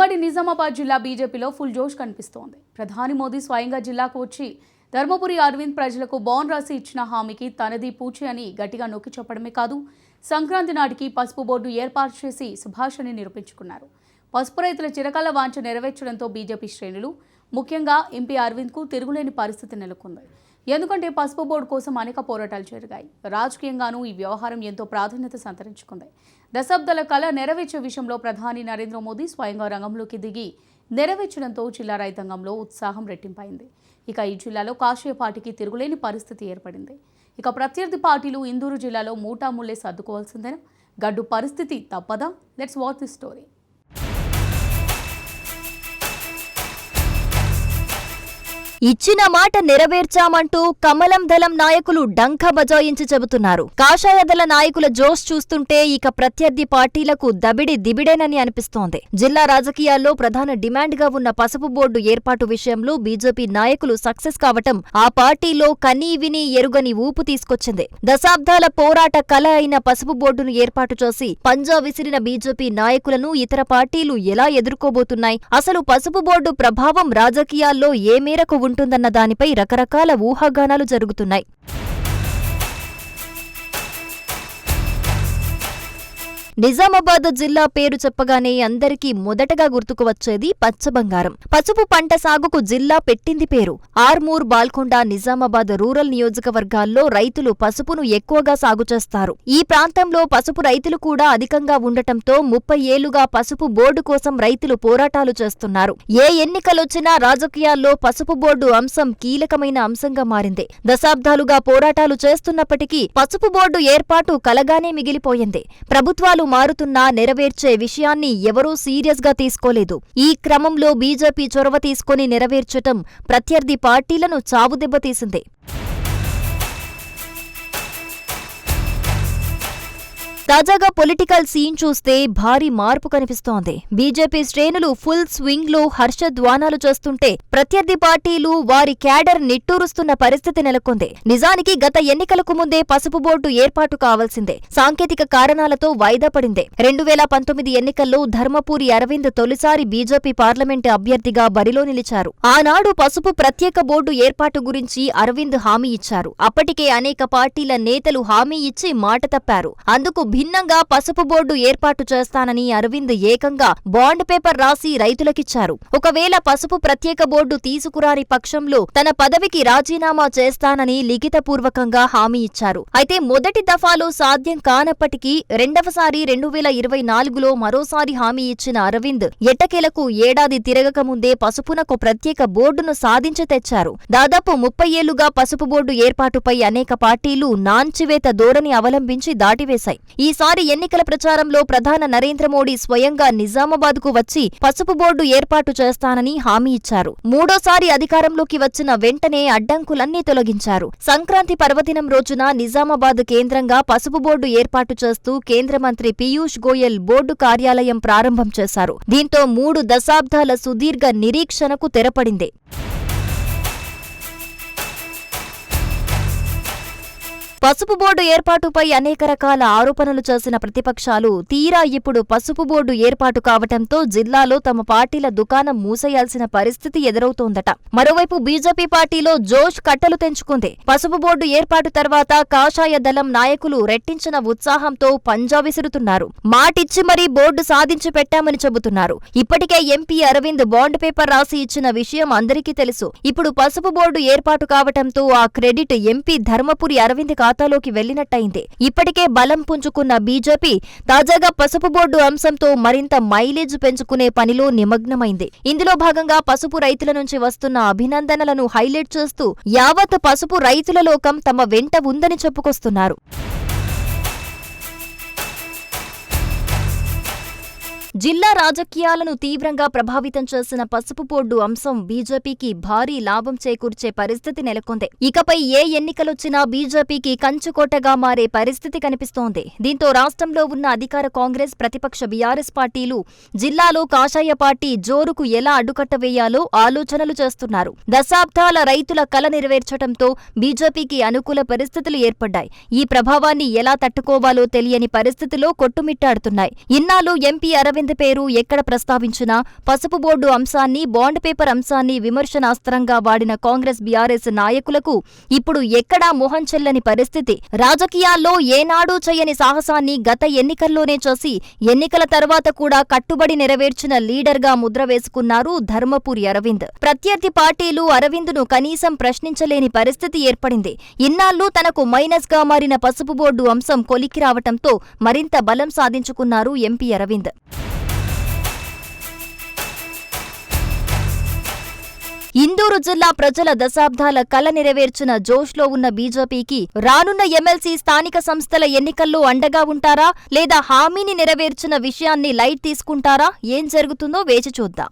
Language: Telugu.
ఉమ్మడి నిజామాబాద్ జిల్లా బీజేపీలో ఫుల్ జోష్ కనిపిస్తోంది. ప్రధాని మోదీ స్వయంగా జిల్లాకు వచ్చి ధర్మపురి అరవింద్ ప్రజలకు బాన్ రాసి ఇచ్చిన హామీకి తనది పూచి అని గట్టిగా నొక్కి చెప్పడమే కాదు సంక్రాంతి నాటికి పసుపు బోర్డు ఏర్పాటు చేసి సుభాషని నిరూపించుకున్నారు. పసుపు రైతుల చిరకాల వాంఛ నెరవేర్చడంతో బీజేపీ శ్రేణులు ముఖ్యంగా ఎంపీ అరవింద్కు తిరుగులేని పరిస్థితి నెలకొంది. ఎందుకంటే పసుపు బోర్డు కోసం అనేక పోరాటాలు జరిగాయి. రాజకీయంగానూ ఈ వ్యవహారం ఎంతో ప్రాధాన్యత సంతరించుకుంది. దశాబ్దాల కళ నెరవేర్చే విషయంలో ప్రధాని నరేంద్ర మోదీ స్వయంగా రంగంలోకి దిగి నెరవేర్చడంతో జిల్లా రైతాంగంలో ఉత్సాహం రెట్టింపైంది. ఇక ఈ జిల్లాలో కాషాయ పార్టీకి తిరుగులేని పరిస్థితి ఏర్పడింది. ఇక ప్రత్యర్థి పార్టీలు ఇందూరు జిల్లాలో మూటాముల్లే సర్దుకోవాల్సిందేనా? గడ్డు పరిస్థితి తప్పదా? లెట్స్ వాచ్ ది స్టోరీ ఇచ్చిన మాట నెరవేర్చామంటూ కమలం దళం నాయకులు డంక బజాయించి చెబుతున్నారు. కాషాయ దళ నాయకుల జోష్ చూస్తుంటే ఇక ప్రత్యర్థి పార్టీలకు దబిడి దిబిడేనని అనిపిస్తోంది. జిల్లా రాజకీయాల్లో ప్రధాన డిమాండ్గా ఉన్న పసుపు బోర్డు ఏర్పాటు విషయంలో బీజేపీ నాయకులు సక్సెస్ కావటం ఆ పార్టీలో కనీ విని ఎరుగని ఊపు తీసుకొచ్చింది. దశాబ్దాల పోరాట కళ అయిన పసుపు బోర్డును ఏర్పాటు చేసి పంజా విసిరిన బీజేపీ నాయకులను ఇతర పార్టీలు ఎలా ఎదుర్కోబోతున్నాయి? అసలు పసుపు బోర్డు ప్రభావం రాజకీయాల్లో ఏ మేరకు ఉంటుందన్న దానిపై రకరకాల ఊహాగానాలు జరుగుతున్నాయి. నిజామాబాద్ జిల్లా పేరు చెప్పగానే అందరికీ మొదటగా గుర్తుకు వచ్చేది పచ్చబంగారం. పసుపు పంట సాగుకు జిల్లా పెట్టింది పేరు. ఆర్మూర్ బాల్కొండ నిజామాబాద్ రూరల్ నియోజకవర్గాల్లో రైతులు పసుపును ఎక్కువగా సాగు చేస్తారు. ఈ ప్రాంతంలో పసుపు రైతులు కూడా అధికంగా ఉండటంతో ముప్పై ఏళ్ళుగా పసుపు బోర్డు కోసం రైతులు పోరాటాలు చేస్తున్నారు. ఏ ఎన్నికలొచ్చినా రాజకీయాల్లో పసుపు బోర్డు అంశం కీలకమైన అంశంగా మారింది. దశాబ్దాలుగా పోరాటాలు చేస్తున్నప్పటికీ పసుపు బోర్డు ఏర్పాటు కలగానే మిగిలిపోయింది. ప్రభుత్వాలు మారుతున్నా నెరవేర్చే విషయాన్ని ఎవరూ సీరియస్గా తీసుకోలేదు. ఈ క్రమంలో బీజేపీ చొరవ తీసుకుని నెరవేర్చటం ప్రత్యర్థి పార్టీలను చావుదెబ్బతీసింది. తాజాగా పొలిటికల్ సీన్ చూస్తే భారీ మార్పు కనిపిస్తోంది. బీజేపీ శ్రేణులు ఫుల్ స్వింగ్లో హర్షధ్వానాలు చేస్తుంటే ప్రత్యర్థి పార్టీలు వారి క్యాడర్ నిట్టూరుస్తున్న పరిస్థితి నెలకొంది. నిజానికి గత ఎన్నికలకు ముందే పసుపు బోర్డు ఏర్పాటు కావాల్సిందే. సాంకేతిక కారణాలతో వాయిదా పడింది. రెండు వేల పంతొమ్మిది ఎన్నికల్లో ధర్మపూరి అరవింద్ తొలిసారి బీజేపీ పార్లమెంటు అభ్యర్థిగా బరిలో నిలిచారు. ఆనాడు పసుపు ప్రత్యేక బోర్డు ఏర్పాటు గురించి అరవింద్ హామీ ఇచ్చారు. అప్పటికే అనేక పార్టీల నేతలు హామీ ఇచ్చి మాట తప్పారు. అందుకు భిన్నంగా పసుపు బోర్డు ఏర్పాటు చేస్తానని అరవింద్ ఏకంగా బాండ్ పేపర్ రాసి రైతులకిచ్చారు. ఒకవేళ పసుపు ప్రత్యేక బోర్డు తీసుకురాని పక్షంలో తన పదవికి రాజీనామా చేస్తానని లిఖితపూర్వకంగా హామీ ఇచ్చారు. అయితే మొదటి దఫాలో సాధ్యం కానప్పటికీ రెండవసారి రెండు వేల ఇరవై నాలుగులో మరోసారి హామీ ఇచ్చిన అరవింద్ ఎట్టకేలకు ఏడాది తిరగకముందే పసుపునకు ప్రత్యేక బోర్డును సాధించి తెచ్చారు. దాదాపు ముప్పై ఏళ్ళుగా పసుపు బోర్డు ఏర్పాటుపై అనేక పార్టీలు నాంచివేత ధోరణి అవలంబించి దాటివేశాయి. ఈసారి ఎన్నికల ప్రచారంలో ప్రధాన నరేంద్ర మోడీ స్వయంగా నిజామాబాద్కు వచ్చి పసుపు బోర్డు ఏర్పాటు చేస్తానని హామీ ఇచ్చారు. మూడోసారి అధికారంలోకి వచ్చిన వెంటనే అడ్డంకులన్నీ తొలగించారు. సంక్రాంతి పర్వదినం రోజున నిజామాబాద్ కేంద్రంగా పసుపు బోర్డు ఏర్పాటు చేస్తూ కేంద్ర మంత్రి పీయూష్ గోయల్ బోర్డు కార్యాలయం ప్రారంభం చేశారు. దీంతో మూడు దశాబ్దాల సుదీర్ఘ నిరీక్షణకు తెరపడింది. పసుపు బోర్డు ఏర్పాటుపై అనేక రకాల ఆరోపణలు చేసిన ప్రతిపక్షాలు తీరా ఇప్పుడు పసుపు బోర్డు ఏర్పాటు కావటంతో జిల్లాలో తమ పార్టీల దుకాణం మూసేయాల్సిన పరిస్థితి ఎదురవుతోందట. మరోవైపు బీజేపీ పార్టీలో జోష్ కట్టలు తెంచుకుంది. పసుపు బోర్డు ఏర్పాటు తర్వాత కాషాయ దళం నాయకులు రెట్టించిన ఉత్సాహంతో పంజా విసురుతున్నారు. మాటిచ్చి మరీ బోర్డు సాధించి పెట్టామని చెబుతున్నారు. ఇప్పటికే ఎంపీ అరవింద్ బాండ్ పేపర్ రాసి ఇచ్చిన విషయం అందరికీ తెలుసు. ఇప్పుడు పసుపు బోర్డు ఏర్పాటు కావటంతో ఆ క్రెడిట్ ఎంపీ ధర్మపురి అరవింద్ ఖాతాలోకి వెళ్ళినట్టయింది ఇప్పటికే బలం పుంజుకున్న బీజేపీ తాజాగా పసుపు బోర్డు అంశంతో మరింత మైలేజ్ పెంచుకునే పనిలో నిమగ్నమైంది. ఇందులో భాగంగా పసుపు రైతుల నుంచి వస్తున్న అభినందనలను హైలైట్ చేస్తూ యావత్ పసుపు రైతుల లోకం తమ వెంట ఉందని చెప్పుకొస్తున్నారు. జిల్లా రాజకీయాలను తీవ్రంగా ప్రభావితం చేసిన పసుపు బోర్డు అంశం బీజేపీకి భారీ లాభం చేకూర్చే పరిస్థితి నెలకొంది. ఇకపై ఏ ఎన్నికలొచ్చినా బీజేపీకి కంచుకోటగా మారే పరిస్థితి కనిపిస్తోంది. దీంతో రాష్ట్రంలో ఉన్న అధికార కాంగ్రెస్ ప్రతిపక్ష బీఆర్ఎస్ పార్టీలు జిల్లాలో కాషాయ పార్టీ జోరుకు ఎలా అడ్డుకట్ట వేయాలో ఆలోచనలు చేస్తున్నారు. దశాబ్దాల రైతుల కల నెరవేర్చడంతో బీజేపీకి అనుకూల పరిస్థితులు ఏర్పడ్డాయి. ఈ ప్రభావాన్ని ఎలా తట్టుకోవాలో తెలియని పరిస్థితిలో కొట్టుమిట్టాడుతున్నాయి. ఇన్నాళ్ళు ఎంపీ అరవింద్ అరవింద్ పేరు ఎక్కడ ప్రస్తావించినా పసుపు బోర్డు అంశాన్ని బాండ్ పేపర్ అంశాన్ని విమర్శనాస్త్రంగా వాడిన కాంగ్రెస్ బీఆర్ఎస్ నాయకులకు ఇప్పుడు ఎక్కడా మొహం చెల్లని పరిస్థితి. రాజకీయాల్లో ఏనాడూ చేయని సాహసాన్ని గత ఎన్నికల్లోనే చేసి ఎన్నికల తర్వాత కూడా కట్టుబడి నెరవేర్చిన లీడర్గా ముద్ర వేసుకున్నారు ధర్మపురి అరవింద్. ప్రత్యర్థి పార్టీలు అరవింద్ను కనీసం ప్రశ్నించలేని పరిస్థితి ఏర్పడింది. ఇన్నాళ్ళు తనకు మైనస్గా మారిన పసుపు బోర్డు అంశం కొలిక్కి రావటంతో మరింత బలం సాధించుకున్నారు ఎంపీ అరవింద్. ఇందూరు జిల్లా ప్రజల దశాబ్దాల కల నెరవేర్చిన జోష్లో ఉన్న బీజేపీకి రానున్న ఎమ్మెల్సీ స్థానిక సంస్థల ఎన్నికల్లో అండగా ఉంటారా? లేదా హామీని నెరవేర్చిన విషయాన్ని లైట్ తీసుకుంటారా? ఏం జరుగుతుందో వేచి చూద్దాం.